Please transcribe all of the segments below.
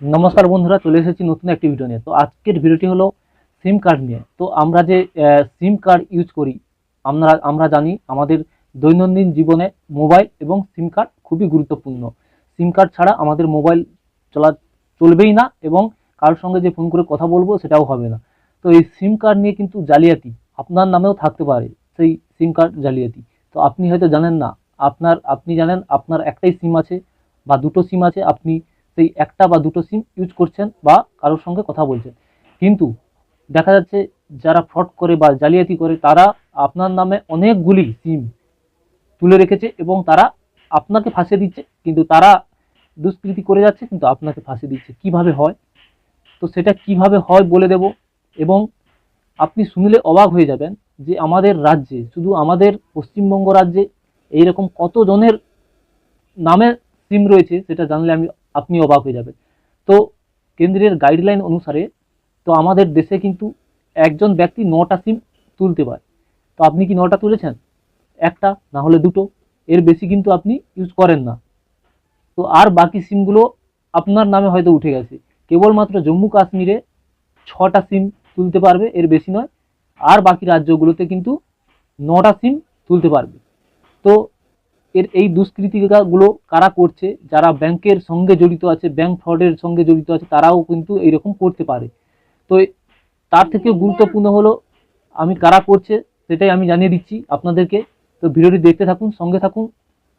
নমস্কার বন্ধুরা, চলে এসেছি নতুন একটি ভিডিও নিয়ে। তো আজকের ভিডিওটি হলো সিম কার্ড নিয়ে। তো আমরা যে সিম কার্ড ইউজ করি, আমরা আমরা জানি আমাদের দৈনন্দিন জীবনে মোবাইল এবং সিম কার্ড খুবই গুরুত্বপূর্ণ। সিম কার্ড ছাড়া আমাদের মোবাইল চলা, চলবেই না এবং কারোর সঙ্গে যে ফোন করে কথা বলব সেটাও হবে না। তো এই সিম কার্ড নিয়ে কিন্তু জালিয়াতি আপনার নামেও থাকতে পারে, সেই সিম কার্ড জালিয়াতি। তো আপনি হয়তো জানেন না, আপনার, আপনি জানেন আপনার একটাই সিম আছে বা দুটো সিম আছে, আপনি সেই একটা বা দুটো সিম ইউজ করছেন বা কারোর সঙ্গে কথা বলছেন। কিন্তু দেখা যাচ্ছে যারা ফ্রড করে বা জালিয়াতি করে, তারা আপনার নামে অনেকগুলি সিম তুলে রেখেছে এবং তারা আপনাকে ফাঁসিয়ে দিচ্ছে। কিন্তু তারা দুষ্কৃতি করে যাচ্ছে, কিন্তু আপনাকে ফাঁসিয়ে দিচ্ছে। কীভাবে হয়? তো সেটা কীভাবে হয় বলে দেব। এবং আপনি শুনলে অবাক হয়ে যাবেন যে আমাদের রাজ্যে, শুধু আমাদের পশ্চিমবঙ্গ রাজ্যে এইরকম কতজনের নামে সিম রয়েছে, সেটা জানলে আমি আপনি অবাক হয়ে যাবেন। তো কেন্দ্রের গাইডলাইন অনুসারে তো আমাদের দেশে কিন্তু একজন ব্যক্তি নটা সিম তুলতে পারে। তো আপনি কি নটা তুলেছেন? একটা, না হলে দুটো। এর বেশি কিন্তু আপনি ইউজ করেন না। তো আর বাকি সিমগুলো আপনার নামে হয়তো উঠে গেছে। কেবলমাত্র জম্মু কাশ্মীরে ছটা সিম তুলতে পারবে, এর বেশি নয়। আর বাকি রাজ্যগুলোতে কিন্তু নটা সিম তুলতে পারবে। তো এর এই দুষ্কৃতিকাগুলো কারা করছে, যারা ব্যাংকের সঙ্গে জড়িত আছে, ব্যাংক ফ্রডের সঙ্গে জড়িত আছে, তারাও কিন্তু এইরকম করতে পারে। তো তার থেকে গুরুত্বপূর্ণ হলো, আমি কারা করছে, সেটাই আমি জানিয়ে দিচ্ছি আপনাদেরকে। তো ভিডিওটি দেখতে থাকুন, সঙ্গে থাকুন।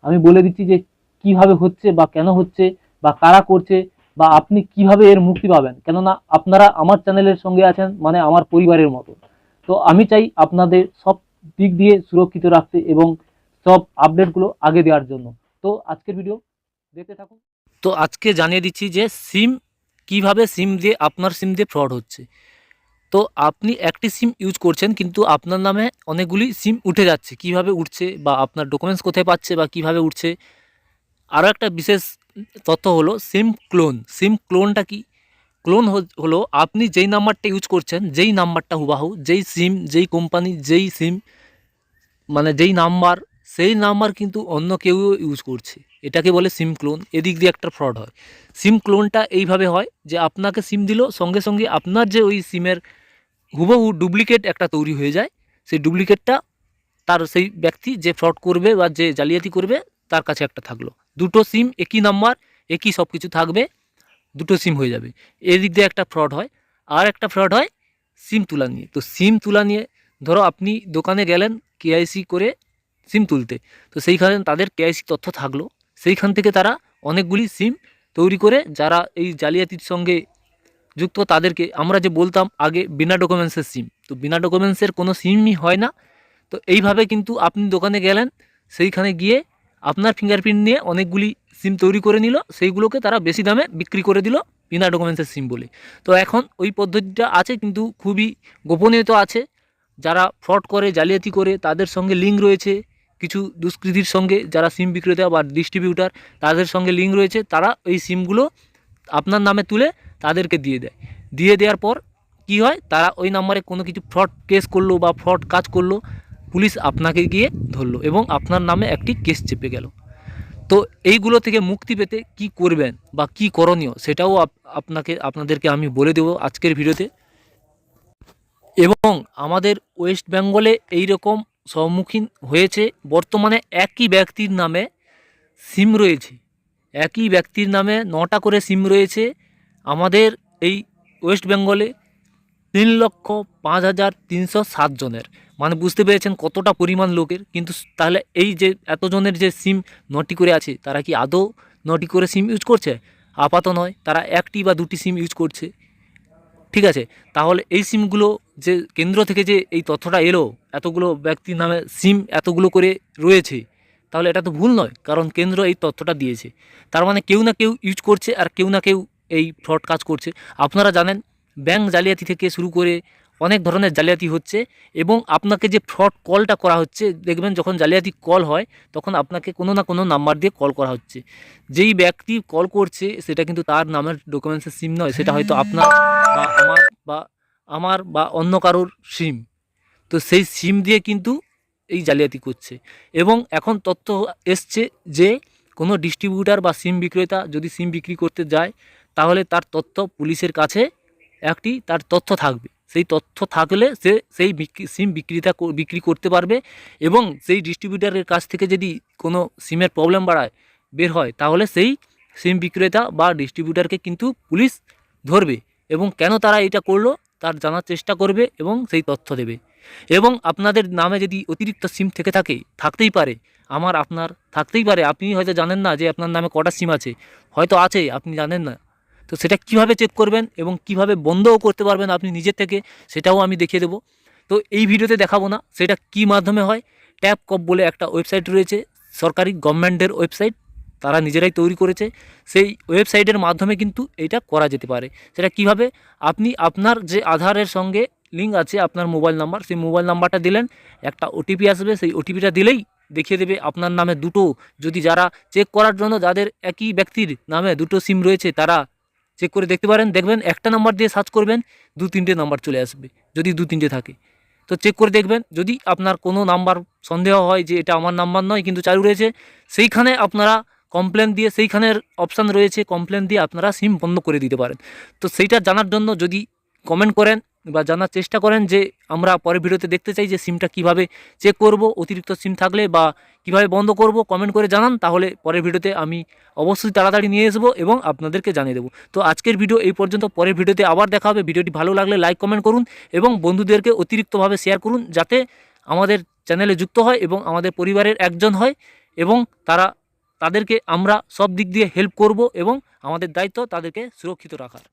আমি বলে দিচ্ছি যে কীভাবে হচ্ছে বা কেন হচ্ছে বা কারা করছে বা আপনি কীভাবে এর মুক্তি পাবেন। কেননা আপনারা আমার চ্যানেলের সঙ্গে আছেন মানে আমার পরিবারের মতো। তো আমি চাই আপনাদের সব দিক দিয়ে সুরক্ষিত রাখতে এবং সব আপডেটগুলো আগে দেওয়ার জন্য। তো আজকের ভিডিও দেখতে থাকুন। তো আজকে জানিয়ে দিচ্ছি যে সিম কীভাবে সিম দিয়ে আপনার সিম দিয়ে ফ্রড হচ্ছে। তো আপনি একটি সিম ইউজ করছেন, কিন্তু আপনার নামে অনেকগুলি সিম উঠে যাচ্ছে। কীভাবে উঠছে বা আপনার ডকুমেন্টস কোথায় পাচ্ছে বা কীভাবে উঠছে? আরও একটা বিশেষ তথ্য হলো সিম ক্লোন সিম ক্লোনটা কি? ক্লোন হলো আপনি যেই নাম্বারটা ইউজ করছেন, যেই নাম্বারটা হুবাহু, যেই সিম যেই কোম্পানি যেই সিম মানে যেই নাম্বার সেই নাম্বার কিন্তু অন্য কেউ ইউজ করছে। এটাকে বলে সিম ক্লোন এদিক দিয়ে একটা ফ্রড হয়। সিম ক্লোনটা এইভাবে হয় যে আপনাকে সিম দিল, সঙ্গে সঙ্গে আপনার যে ওই সিমের হুবহু ডুপ্লিকেট একটা তৈরি হয়ে যায়। সেই ডুপ্লিকেটটা তার সেই ব্যক্তি যে ফ্রড করবে বা যে জালিয়াতি করবে, তার কাছে একটা থাকল। দুটো সিম একই নাম্বার, একই সব কিছু থাকবে, দুটো সিম হয়ে যাবে। এদিক দিয়ে একটা ফ্রড হয়। আর একটা ফ্রড হয় সিম তোলা নিয়ে। তো সিম তোলা নিয়ে ধরো আপনি দোকানে গেলেন কেআইসি করে সিম তুলতে। তো সেইখানে তাদের কেআইসি তথ্য থাকল। সেইখান থেকে তারা অনেকগুলি সিম তৈরি করে, যারা এই জালিয়াতির সঙ্গে যুক্ত, তাদেরকে আমরা যে বলতাম আগে বিনা ডকুমেন্টসের সিম। তো বিনা ডকুমেন্টসের কোনো সিমই হয় না। তো এইভাবে কিন্তু আপনি দোকানে গেলেন, সেইখানে গিয়ে আপনার ফিঙ্গারপ্রিন্ট নিয়ে অনেকগুলি সিম তৈরি করে নিল। সেইগুলোকে তারা বেশি দামে বিক্রি করে দিল বিনা ডকুমেন্টসের সিম বলে। তো এখন ওই পদ্ধতিটা আছে, কিন্তু খুবই গোপনীয়তা আছে। যারা ফ্রড করে, জালিয়াতি করে, তাদের সঙ্গে লিঙ্ক রয়েছে। কিছু দুষ্কৃতির সঙ্গে যারা সিম বিক্রেতা বা ডিস্ট্রিবিউটার তাদের সঙ্গে লিঙ্ক রয়েছে, তারা এই সিমগুলো আপনার নামে তুলে তাদেরকে দিয়ে দেয়। দিয়ে দেওয়ার পর কি হয়? তারা ওই নাম্বারে কোনো কিছু ফ্রড কেস করল বা ফ্রড কাজ করল, পুলিশ আপনাকে গিয়ে ধরলো এবং আপনার নামে একটি কেস চেপে গেল। তো এইগুলো থেকে মুক্তি পেতে কি করবেন বা কি করণীয় সেটাও আপ- আপনাকে, আপনাদেরকে আমি বলে দেবো আজকের ভিডিওতে। এবং আমাদের ওয়েস্ট বেঙ্গলে এই রকম সম্মুখীন হয়েছে। বর্তমানে একই ব্যক্তির নামে সিম রয়েছে। একই ব্যক্তির নামে নটা করে সিম রয়েছে। আমাদের এই ওয়েস্ট বেঙ্গলে তিন লক্ষ পাঁচ হাজার তিনশো সাতজনের মানে বুঝতে পেরেছেন কতটা পরিমাণ লোকের। কিন্তু তাহলে এই যে এতজনের যে সিম নটি করে আছে, তারা কি আদৌ নটি করে সিম ইউজ করছে? আপাত নয়, তারা একটি বা দুটি সিম ইউজ করছে। ঠিক আছে, তাহলে এই সিমগুলো যে কেন্দ্র থেকে যে এই তথ্যটা এলো, এতগুলো ব্যক্তির নামে সিম এতগুলো করে রয়েছে, তাহলে এটা তো ভুল নয়, কারণ কেন্দ্র এই তথ্যটা দিয়েছে। তার মানে কেউ না কেউ ইউজ করছে আর কেউ না কেউ এই ফ্রড কাজ করছে। আপনারা জানেন ব্যাংক জালিয়াতি থেকে শুরু করে অনেক ধরনের জালিয়াতি হচ্ছে এবং আপনাকে যে ফ্রড কলটা করা হচ্ছে, দেখবেন যখন জালিয়াতি কল হয়, তখন আপনাকে কোনো না কোনো নাম্বার দিয়ে কল করা হচ্ছে। যেই ব্যক্তি কল করছে, সেটা কিন্তু তার নামের ডকুমেন্টসের সিম নয়, সেটা হয়তো আপনার বা আমার বা আমার বা অন্য কারোর সিম। তো সেই সিম দিয়ে কিন্তু এই জালিয়াতি করছে। এবং এখন তথ্য এসছে যে কোনো ডিস্ট্রিবিউটার বা সিম বিক্রেতা যদি সিম বিক্রি করতে যায়, তাহলে তার তথ্য পুলিশের কাছে একটি তার তথ্য থাকবে। সেই তথ্য থাকলে সে সেই সিম বিক্রিতা কর- বিক্রি করতে পারবে এবং সেই ডিস্ট্রিবিউটারের কাছ থেকে যদি কোনো সিমের প্রবলেম বাড়ায়, বের হয়, তাহলে সেই সিম বিক্রেতা বা ডিস্ট্রিবিউটারকে কিন্তু পুলিশ ধরবে। এবং কেন তারা এটা করল, তার জানার চেষ্টা করবে এবং সেই তথ্য দেবে। এবং আপনাদের নামে যদি অতিরিক্ত সিম থেকে থাকে, থাকতেই পারে। আমার, আপনার থাকতেই পারে। আপনি হয়তো জানেন না যে আপনার নামে কটা সিম আছে। হয়তো আছে, আপনি জানেন না। তো সেটা কীভাবে চেক করবেন এবং কীভাবে বন্ধও করতে পারবেন আপনি নিজের থেকে, সেটাও আমি দেখিয়ে দেবো। তো এই ভিডিওতে দেখাবো না, সেটা কি মাধ্যমে হয়। ট্যাপ কপ বলে একটা ওয়েবসাইট রয়েছে, সরকারি গভর্নমেন্টের ওয়েবসাইট তারা নিজেরাই তৈরি করেছে, সেই ওয়েবসাইটের মাধ্যমে কিন্তু এটা করা যেতে পারে। সেটা কীভাবে? আপনি আপনার যে আধারের সঙ্গে লিঙ্ক আছে আপনার মোবাইল নাম্বার সেই মোবাইল নাম্বারটা দিলেন, একটা ওটিপি আসবে, সেই ওটিপিটা দিলেই দেখিয়ে দেবে আপনার নামে দুটো। যদি যারা চেক করার জন্য যাদের একই ব্যক্তির নামে দুটো সিম রয়েছে, তারা চেক করে দেখতে পারেন, দেখবেন একটা নাম্বার দিয়ে সার্চ করবেন, দু তিনটে নাম্বার চলে আসবে, যদি দু তিনটে থাকে। তো চেক করে দেখবেন, যদি আপনার কোনো নাম্বার সন্দেহ হয় যে এটা আমার নাম্বার নয়, কিন্তু চালু রয়েছে, সেইখানে আপনারা কমপ্লেন দিয়ে সেইখানের অপশান রয়েছে, কমপ্লেন দিয়ে আপনারা সিম বন্ধ করে দিতে পারেন। তো সেইটা জানার জন্য যদি কমেন্ট করেন বা জানার চেষ্টা করেন যে আমরা পরের ভিডিওতে দেখতে চাই যে সিমটা কীভাবে চেক করব, অতিরিক্ত সিম থাকলে বা কীভাবে বন্ধ করব কমেন্ট করে জানান, তাহলে পরের ভিডিওতে আমি অবশ্যই তাড়াতাড়ি নিয়ে আসব এবং আপনাদেরকে জানিয়ে দেবো। তো আজকের ভিডিও এই পর্যন্ত, পরের ভিডিওতে আবার দেখা হবে। ভিডিওটি ভালো লাগলে লাইক কমেন্ট করুন এবং বন্ধুদেরকে অতিরিক্তভাবে শেয়ার করুন যাতে আমাদের চ্যানেলে যুক্ত হয় এবং আমাদের পরিবারের একজন হয় এবং তারা তাদেরকে আমরা সব দিক দিয়ে হেল্প করব এবং আমাদের দায়িত্ব তাদেরকে সুরক্ষিত রাখার।